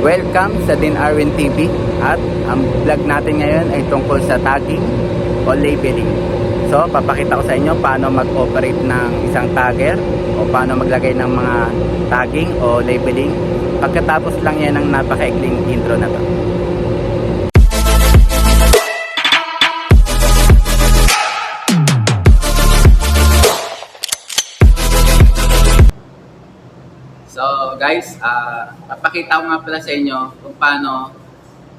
Welcome sa Din Arwin TV at ang vlog natin ngayon ay tungkol sa tagging o labeling. So, papakita ko sa inyo paano mag-operate ng isang tagger o paano maglagay ng mga tagging o labeling. Pagkatapos lang yan ng napakaikling intro na to. Guys, ah papakita ko nga pala sa inyo kung paano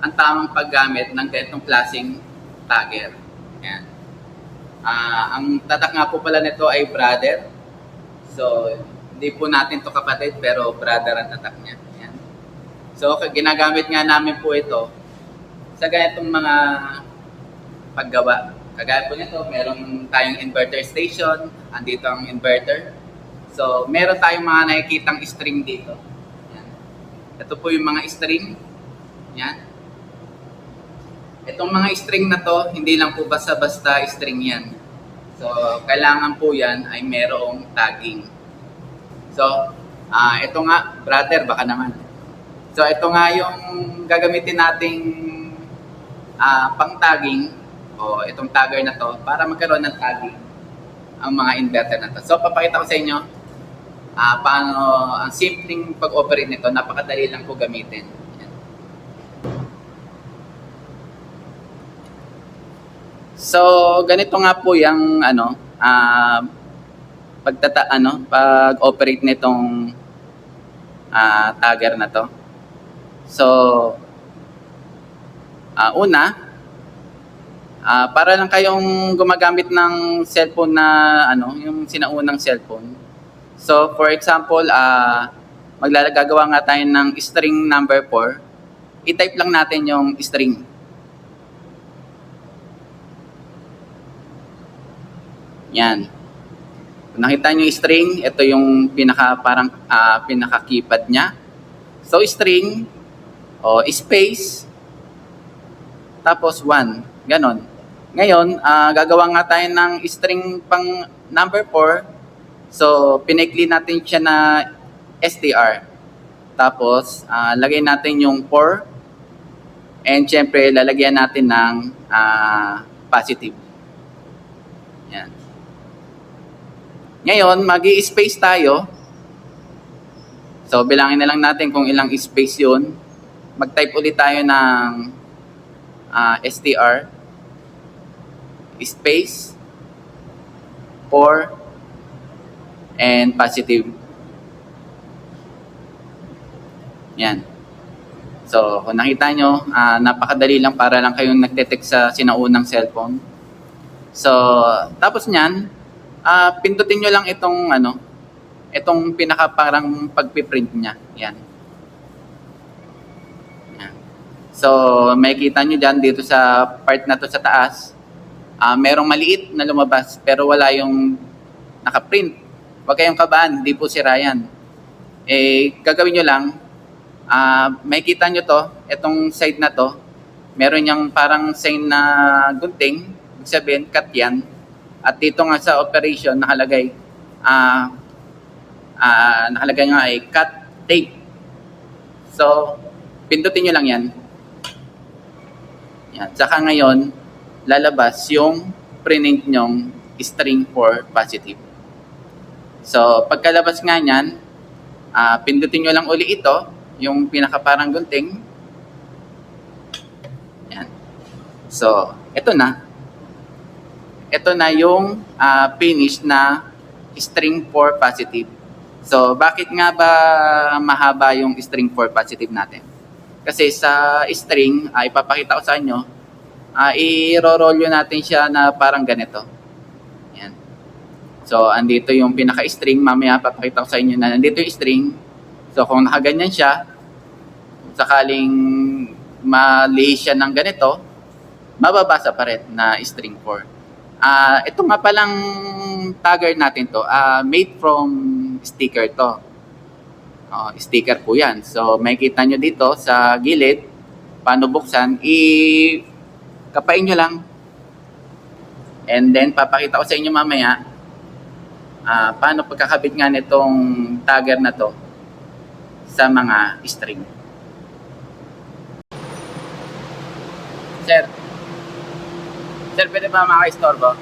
ang tamang paggamit ng ganitong klaseng tagger. Yan. Ah, ang tatak nga po pala nito ay brother. So, hindi po natin to kapatid pero brother ang tatak niya. Yan. So, ginagamit nga namin po ito sa ganitong mga paggawa. Kagaya po nito, meron tayong inverter station, andito ang inverter. So, meron tayong mga nakikitang string dito. Yan. Ito po yung mga string. Yan. Itong mga string na to, hindi lang po basta-basta string yan. So, kailangan po yan ay merong tagging. So, ah ito nga, brother, baka naman. So, ito nga yung gagamitin nating ah pang-tagging o itong tagger na to para magkaroon ng tagging ang mga inverter na to. So, papakita ko sa inyo ah paano ang simpleng pag-operate nito, napakadali lang po gamitin. So, ganito nga po yung ano, ah pagtata ano, pag-operate nitong ah tagger na to. So, ah una, ah para lang kayong gumagamit ng cellphone na ano, yung sinaunang cellphone. So, for example, ah maglalagagawa nga tayo ng string number 4. I-type lang natin yung string. Yan. Kung nakita nyo yung string, ito yung pinaka parang ah, pinaka keypad niya. So string o space tapos 1. Ganon. Ngayon, ah, gagawa nga tayo ng string pang number 4. So pinikli natin siya na str. Tapos ah, lagay natin yung 4 and syempre lalagyan natin ng ah, positive. Yan. Ngayon, mag space tayo. So, bilangin na lang natin kung ilang space yun. Mag-type ulit tayo ng ah, str space 4 and positive. Yan. So, kung nakita nyo, ah, napakadali lang para lang kayong nagte-text sa sinaunang cellphone. So, tapos niyan, ah pindutin nyo lang itong ano, itong pinaka parang pagpiprint niya. Yan. Yan. So, makikita nyo dyan dito sa part na to sa taas, ah merong maliit na lumabas pero wala yung nakaprint. Huwag kayong kabahan, hindi po si Ryan. Eh, gagawin nyo lang, ah makikita nyo to, itong side na to, meron yung parang sign na gunting, sabihin, cut yan. At dito nga sa operation, nakalagay, ah ah nakalagay nga ay cut tape. So, pindutin nyo lang yan. Yan. Saka ngayon, lalabas yung print nyong string for positive. So, pagkalabas nga niyan, ah pindutin nyo lang uli ito, yung pinaka parang gunting. Yan. So, ito na. Ito na yung ah, finish na string for positive. So, bakit nga ba mahaba yung string for positive natin? Kasi sa string, ay ipapakita ko sa inyo, ah i-roll natin siya na parang ganito. So, andito yung pinaka-string. Mamaya papakita ko sa inyo na nandito yung string. So, kung nakaganyan siya, sakaling malihis siya ng ganito, mababasa pa rin na string 4. Ah, ito nga palang tagger natin to, ah made from sticker to. Oh, sticker po yan. So, makikita nyo dito sa gilid, paano buksan, i kapain nyo lang. And then, papakita ko sa inyo mamaya, uh, paano pagkakabit nga nitong tagger na to sa mga string. Sir, sir pwede ba maka-istorbo?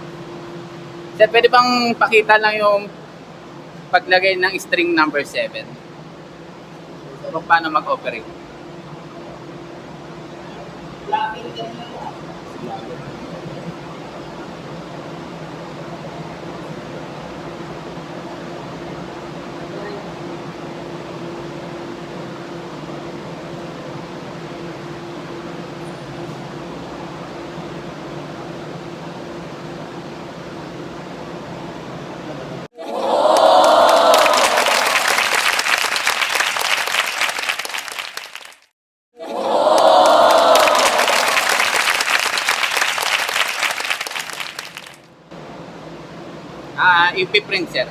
Sir, pwede bang pakita lang yung paglagay ng string number 7? Kung paano mag-operate? Lapit Ah, ipiprint, sir.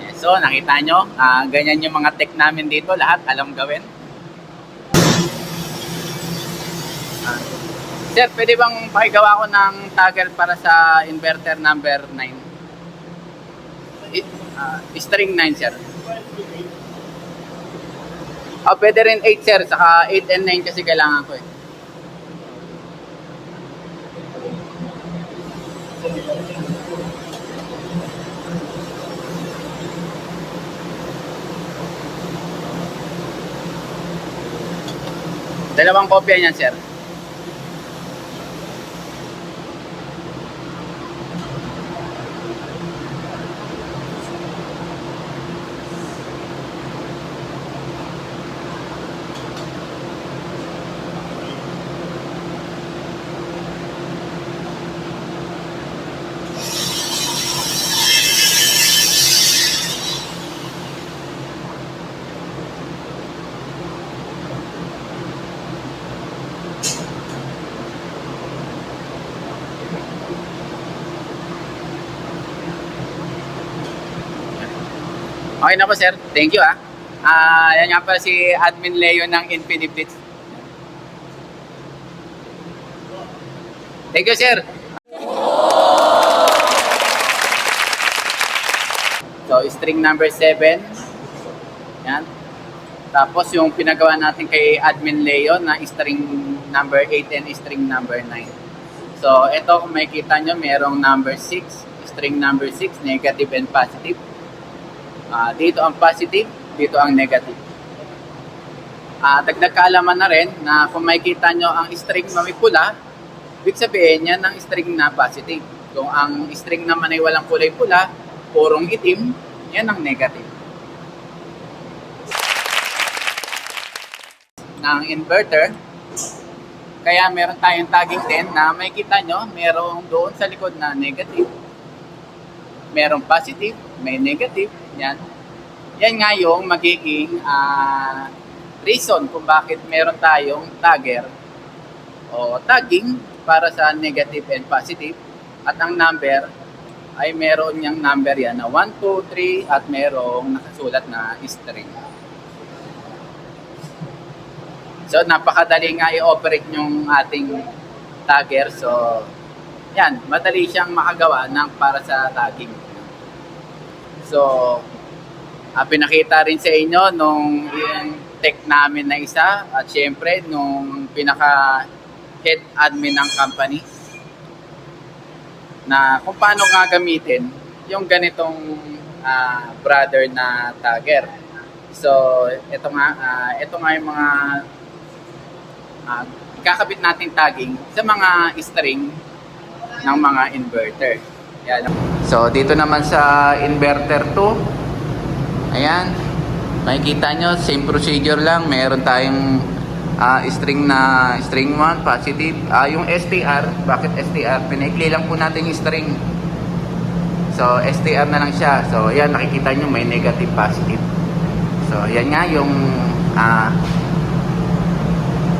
Eh, So, nakita nyo, ah, ganyan yung mga tech namin dito, lahat alam gawin. Ah, Sir, pwede bang pakigawa ko ng toggle para sa inverter number 9? Ah, string 9, sir. Ah, pwede rin 8, sir. Saka 8 and 9 kasi kailangan ko eh. Dalawang kopya niyan, sir. Okay na po, sir. Thank you, ah. Ah, yan nga pala si Admin Leo ng Infiniblitz. Thank you, sir. So, string number 7. Yan. Tapos, yung pinagawa natin kay Admin Leo na string number 8 and string number 9. So, ito kung makikita nyo, merong number 6, string number 6, negative and positive. Ah, dito ang positive, dito ang negative. Ah, dagdag kaalaman na rin na kung makikita nyo ang string na may pula, ibig sabihin yan ang string na positive. Kung ang string naman ay walang kulay pula, purong itim, yan ang negative. ng inverter, kaya meron tayong tagging din na makikita nyo, merong doon sa likod na negative, merong positive, may negative, yan. Yan nga yung magiging ah, reason kung bakit meron tayong tagger o tagging para sa negative and positive. At ang number ay meron niyang number yan na 1, 2, 3 at merong nakasulat na string. So, napakadali nga i-operate yung ating tagger. So, yan, madali siyang makagawa ng para sa tagging. So, ah, pinakita rin sa inyo nung yung tech namin na isa at syempre nung pinaka head admin ng company na kung paano nga gamitin yung ganitong ah, brother na tagger. So, ito nga, ah, ito nga yung mga ah, kakabit nating tagging sa mga string ng mga inverter. Yan. So, dito naman sa inverter 2, ayan, makikita nyo, same procedure lang. Meron tayong ah, string na string 1, positive. Ah, yung STR, bakit STR? Pinaikli lang po natin yung string. So, STR na lang siya. So, ayan, nakikita nyo may negative, positive. So, yan nga yung ah,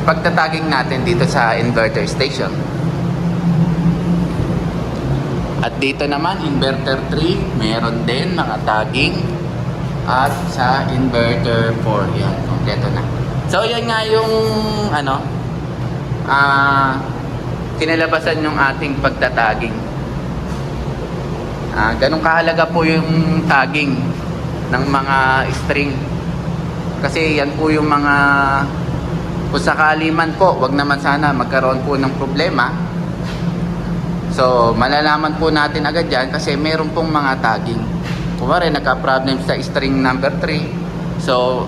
pagtataging natin dito sa inverter station. At dito naman, inverter 3, meron din nakatagging. At sa inverter 4, yan, kompleto na. So, yan nga yung, ano, ah, kinalabasan yung ating pagtataging. Ah, ganun kahalaga po yung tagging ng mga string. Kasi yan po yung mga kung sakali man po, wag naman sana magkaroon po ng problema. So, malalaman po natin agad yan kasi meron pong mga tagging. Kumari, nagka-problem sa string number 3. So,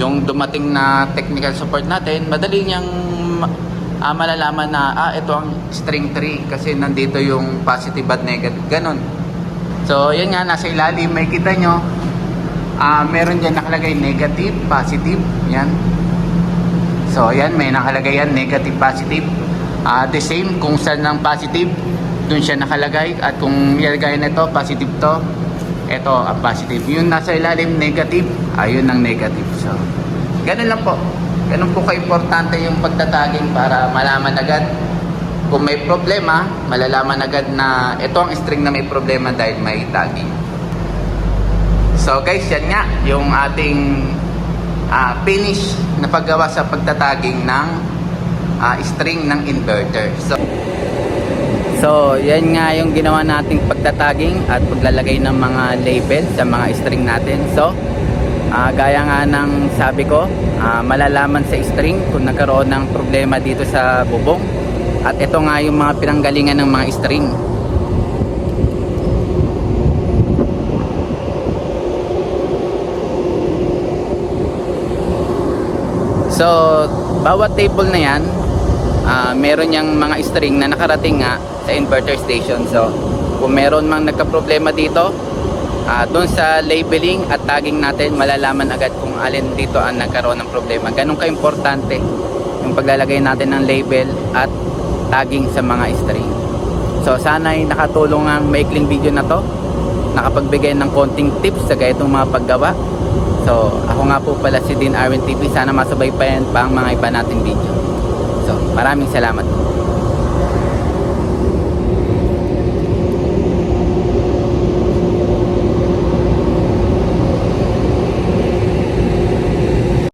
yung dumating na technical support natin, madali niyang ah, malalaman na, ah, ito ang string 3 kasi nandito yung positive at negative. Ganon. So, yan nga, nasa ilalim, may kita nyo, ah meron dyan nakalagay negative, positive, yan. So, yan, may nakalagay yan, negative, positive. Ah, the same, kung saan ang positive, dun siya nakalagay. At kung ilagay na ito, positive to, ito ang positive. Yung nasa ilalim, negative, ayun ang negative. So, ganun lang po. Ganun po ka-importante yung pagtataging para malaman agad kung may problema, malalaman agad na ito ang string na may problema dahil may tagging. So guys, yan nga yung ating ah, finish na paggawa sa pagtataging ng ah, string ng inverter. So, so yan nga yung ginawa nating pagtataging at paglalagay ng mga label sa mga string natin. So, ah, gaya nga ng sabi ko, ah, malalaman sa string kung nagkaroon ng problema dito sa bubong. At ito nga yung mga pinanggalingan ng mga string. So, bawat table na yan, ah, meron yung mga string na nakarating nga sa inverter station. So, kung meron mang nagka-problema dito, ah, doon sa labeling at tagging natin, malalaman agad kung alin dito ang nagkaroon ng problema. Ganun ka-importante yung paglalagay natin ng label at tagging sa mga string. So, sana ay nakatulong ang maikling video na to. Nakapagbigay ng konting tips sa ganitong mga paggawa. So, ako nga po pala si Dean Arwin TV. Sana masabay pa yan pa ang mga iba nating video. So, maraming salamat po.